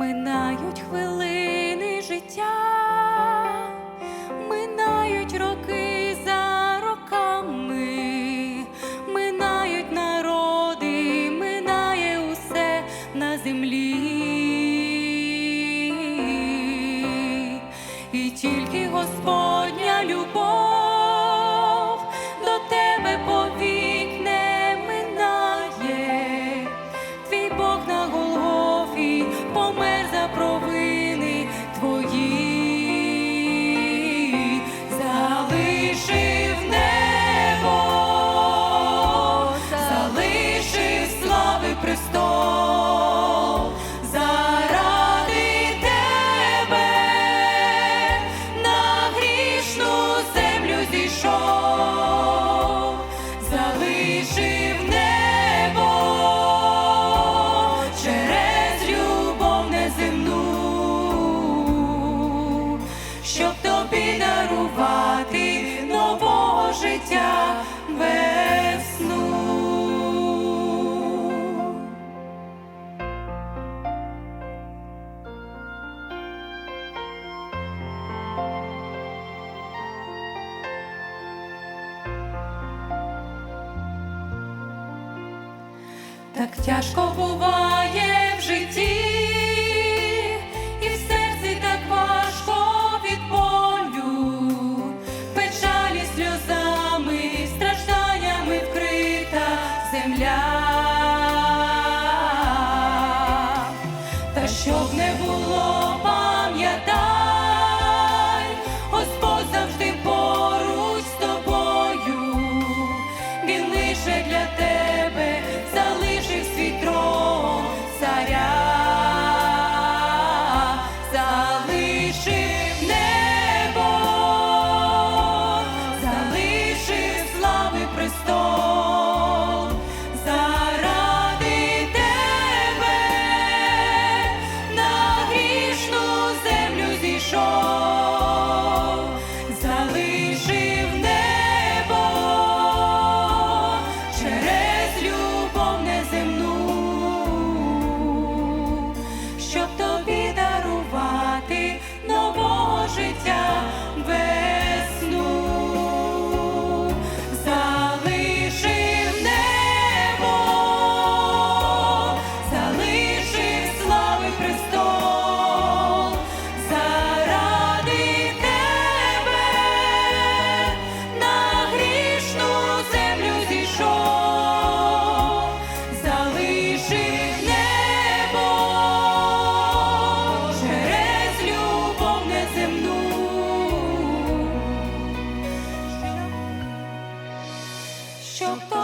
минають хвилини життя, минають роки за роками, минають народи, минає усе на землі, і тільки Господня любов. так тяжко буває в житті, і в серці так важко від болю, печалі сльозами, стражданнями вкрита земля, та щоб не було. І дарувати нового життя. Oh.